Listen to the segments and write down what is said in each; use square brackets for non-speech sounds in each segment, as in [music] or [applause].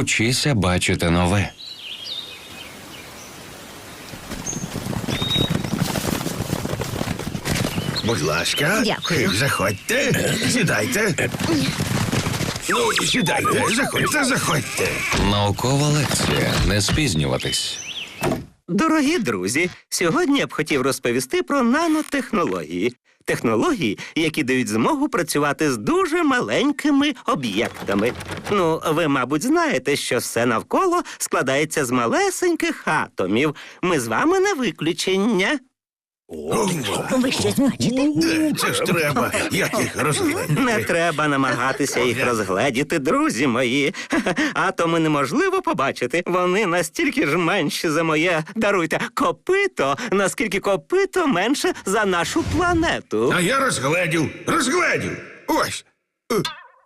Учися бачити нове. Будь ласка, Дякую. заходьте, сідайте. Ну, сідайте, заходьте, заходьте. Наукова лекція. Не спізнюватись. Дорогі друзі, сьогодні я б хотів розповісти про нанотехнології. Технології, які дають змогу працювати з дуже маленькими об'єктами. Ну, ви, мабуть, знаєте, що все навколо складається з малесеньких атомів. Ми з вами не виключення. Ви щось бачите? Це ж треба, як їх Не треба намагатися їх розгледіти, друзі мої. Атоми неможливо побачити. Вони настільки ж менші за моє, даруйте, копито, наскільки копито менше за нашу планету. А я розгледів, розгледів. Ось. Е,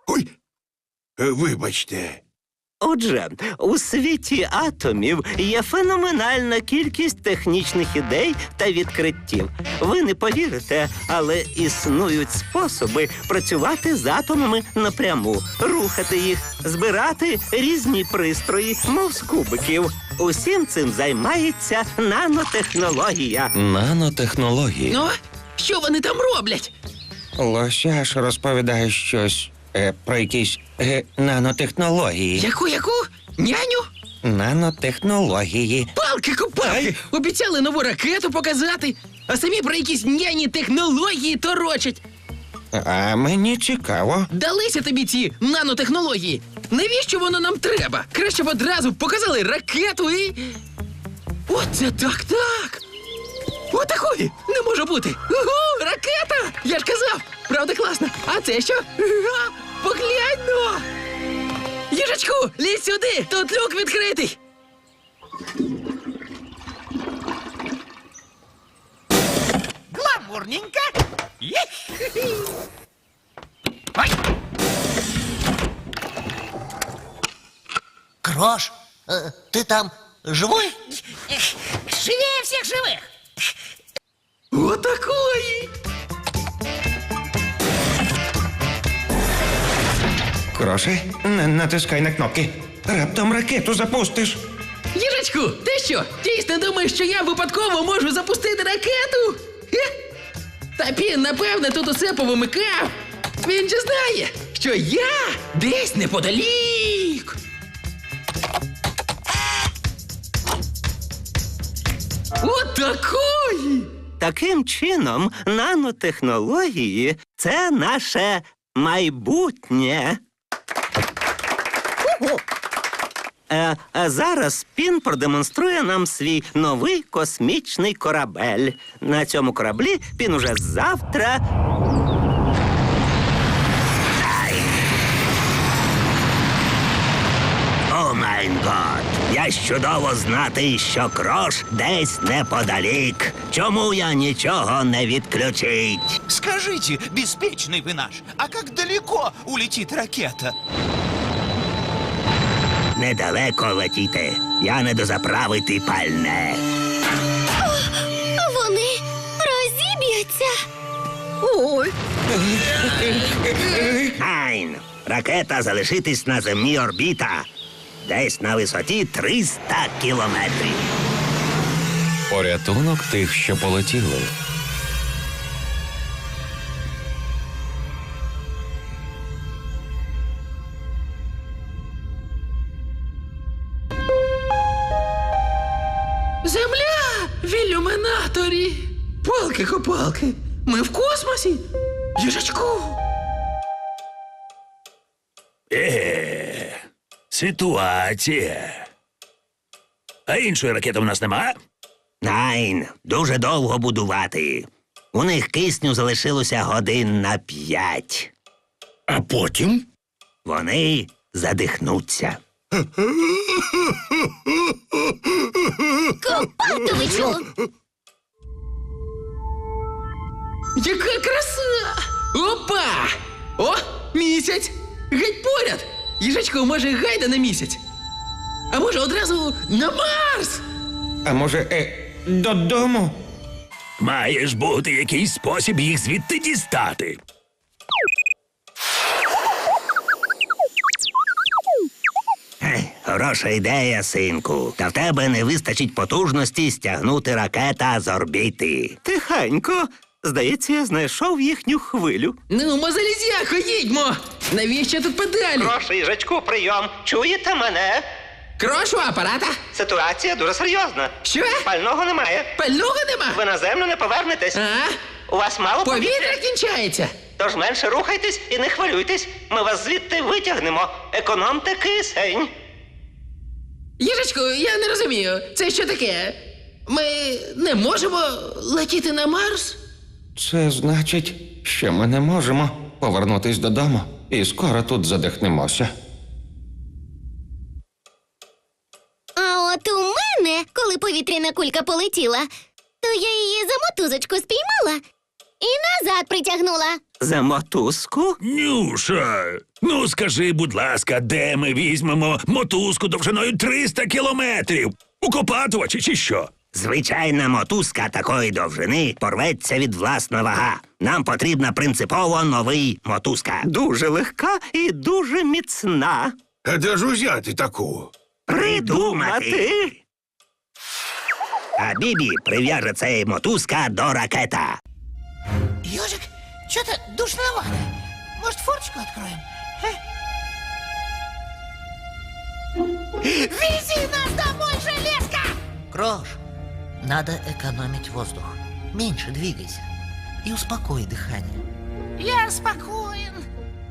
Ой. Е, Вибачте. Отже, у світі атомів є феноменальна кількість технічних ідей та відкриттів. Ви не повірите, але існують способи працювати з атомами напряму, рухати їх, збирати різні пристрої, мов з кубиків. Усім цим займається нанотехнологія. Нанотехнології. Ну, що вони там роблять? Лосяш розповідає щось е, про якісь е, нанотехнології. Яку, яку? Няню? Нанотехнології. Палки-копалки! Обіцяли нову ракету показати, а самі про якісь няні технології торочать. А мені цікаво. Далися тобі ці нанотехнології. Навіщо воно нам треба? Краще б одразу показали ракету і. Оце так так. Отакої не може бути. Угу, ракета! Я ж казав, правда класно. А це що? Га, Поглянь ну! Їжачку, лізь сюди! Тут люк відкритий! Гламурненько. Ой. Крош, э, ты там живой? Живее всех живых. Отакої! Кроше, на- натискай на кнопки. Раптом ракету запустиш. Їжачку, ти що? Дійсно думаєш, що я випадково можу запустити ракету? Хе? Та Пін, напевне, тут усе повимикав. Він же знає, що я десь неподалік. От такої! Таким чином, нанотехнології це наше майбутнє. Е, а зараз Пін продемонструє нам свій новий космічний корабель. На цьому кораблі Пін уже завтра. О год! Я ж чудово знати, що крош десь неподалік. Чому я нічого не відключить? Скажите, беспечный вы наш, а как далеко улетит ракета? Недалеко летіти. Я не дозаправити пальне. Вони розіб'ються. Ой, Айн, ракета залишитись на земній орбіта. Десь на висоті 300 кілометрів. Порятунок тих, що полетіли. Земля в ілюмінаторі. Палки-копалки. Ми в космосі. Їжачку. Е, ситуація. А іншої ракети в нас нема? Найн, дуже довго будувати. У них кисню залишилося годин на п'ять. А потім? Вони задихнуться. Копатовичу! Яка краса! Опа! О, місяць! Геть поряд! Їжачко, може, гайда на місяць? А може одразу на Марс? А може, е, додому? Має ж бути якийсь спосіб їх звідти дістати. Хороша ідея, синку. Та в тебе не вистачить потужності стягнути ракета з орбіти. Тихенько. Здається, я знайшов їхню хвилю. Ну, мозалізяко, їдьмо! Навіщо тут педалі? Прошу, їжачку, прийом. Чуєте мене? Крошу апарата? Ситуація дуже серйозна. Що? Пального немає. Пального нема? Ви на землю не повернетесь. А? У вас мало Повітря кінчається. Тож менше рухайтесь і не хвилюйтесь. Ми вас звідти витягнемо. Економте кисень. Їжачку, я не розумію, це що таке? Ми не можемо летіти на Марс? Це значить, що ми не можемо повернутись додому і скоро тут задихнемося. А от у мене, коли повітряна кулька полетіла, то я її за мотузочку спіймала і назад притягнула. За мотузку? Нюша, ну скажи, будь ласка, де ми візьмемо мотузку довжиною 300 кілометрів? У Копатувачі чи що? Звичайна мотузка такої довжини порветься від власна вага. Нам потрібна принципово новий мотузка. Дуже легка і дуже міцна. А де ж узяти таку? Придумати. А Бібі прив'яже цей мотузка до ракета. Ежик, что-то душновато. Может, форточку откроем? а? Вези нас домой, железка! Крош, надо экономить воздух. Меньше двигайся и успокой дыхание. Я спокоен.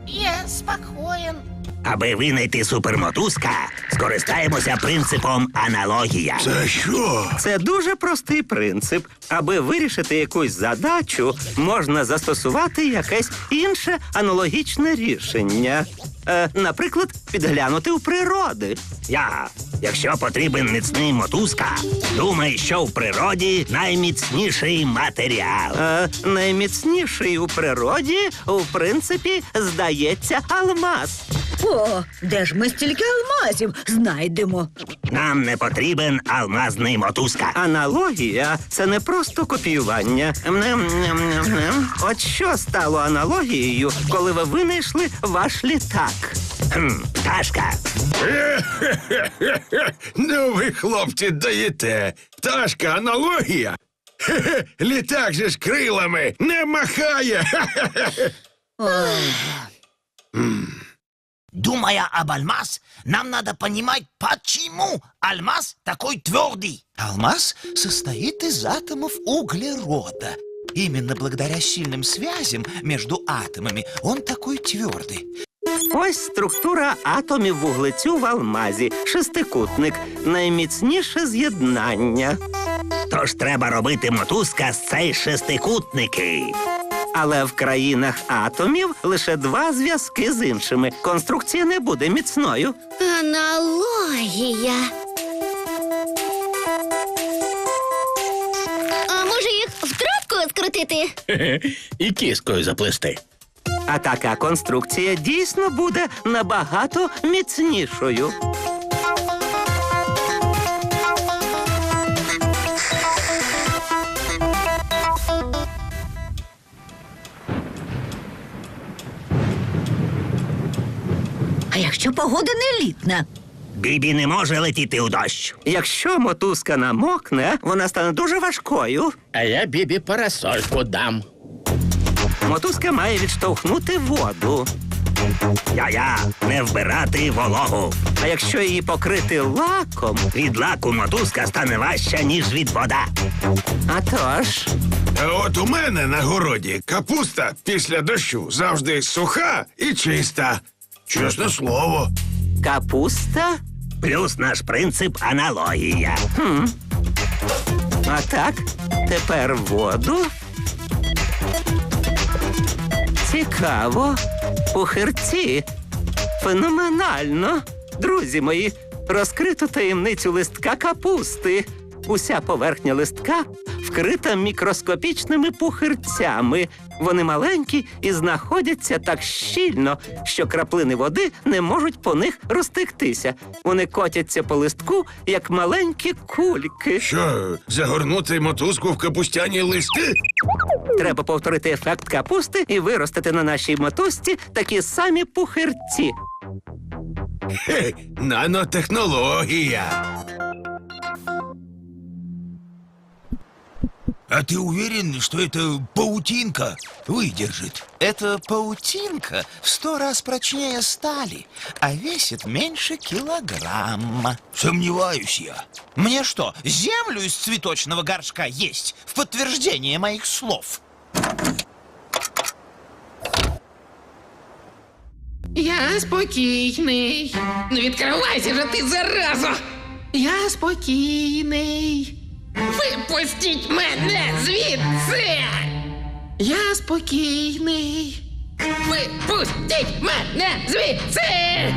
Я спокоен. Аби винайти супермотузка, скористаємося принципом аналогія. Це що? Це дуже простий принцип. Аби вирішити якусь задачу, можна застосувати якесь інше аналогічне рішення. Е, наприклад, підглянути у природи. Я, якщо потрібен міцний мотузка, думай, що в природі найміцніший матеріал. Е, найміцніший у природі, в принципі, здається, алмаз. О, де ж ми стільки алмазів знайдемо? Нам не потрібен алмазний мотузка. Аналогія це не просто копіювання. От що стало аналогією, коли ви винайшли ваш літак? Хм, пташка. [laughs] Ну ви, хлопці, даєте. Пташка аналогія. Хе-хе, [laughs] Літак же з крилами не махає. [laughs] Думая об алмаз, нам надо понимать, почему алмаз такой твердый. Алмаз состоит из атомов углерода. Именно благодаря сильным связям между атомами он такой твердый. Ось структура атомів вуглецю в алмазі. Шестикутник. Найміцніше з'єднання. Тож треба робити мотузка з цей шестикутники. Але в країнах атомів лише два зв'язки з іншими. Конструкція не буде міцною. Аналогія. А може їх в трубку скрутити? [laughs] І кіскою заплести. А така конструкція дійсно буде набагато міцнішою. А якщо погода не літна? Бібі не може летіти у дощ. Якщо мотузка намокне, вона стане дуже важкою. А я бібі парасольку дам. Мотузка має відштовхнути воду. Я-я, не вбирати вологу. А якщо її покрити лаком, від лаку мотузка стане важча, ніж від вода. А тож, А от у мене на городі капуста після дощу завжди суха і чиста. Чесне слово. капуста плюс наш принцип аналогія. Хм. А так, тепер воду. Цікаво. Пухирці. Феноменально. Друзі мої, розкрито таємницю листка капусти. Уся поверхня листка вкрита мікроскопічними пухирцями. Вони маленькі і знаходяться так щільно, що краплини води не можуть по них розтектися. Вони котяться по листку, як маленькі кульки. Що, загорнути мотузку в капустяні листи? Треба повторити ефект капусти і виростити на нашій мотузці такі самі пухирці. Хе, нанотехнологія. А ты уверен, что эта паутинка выдержит? Эта паутинка в сто раз прочнее стали, а весит меньше килограмма. Сомневаюсь я. Мне что, землю из цветочного горшка есть в подтверждение моих слов? Я спокійний. Ну відкривайся же ти зараза! Я спокійний. Випустіть мене звідси! Я спокійний. Випустіть мене звідси!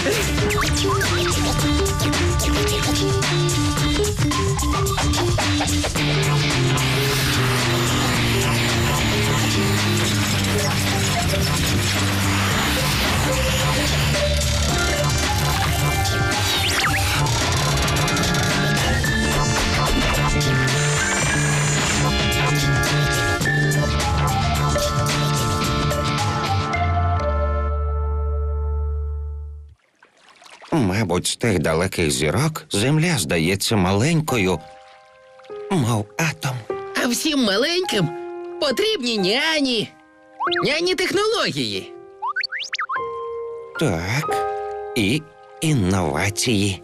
Thank. [laughs] Мабуть, з тих далеких зірок земля здається маленькою, мов атом. А всім маленьким потрібні няні. Няні технології. Так, і інновації.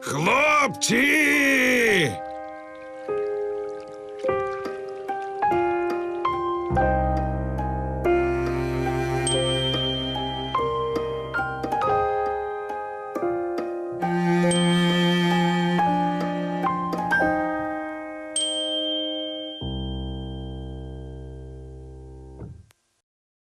Хлопці!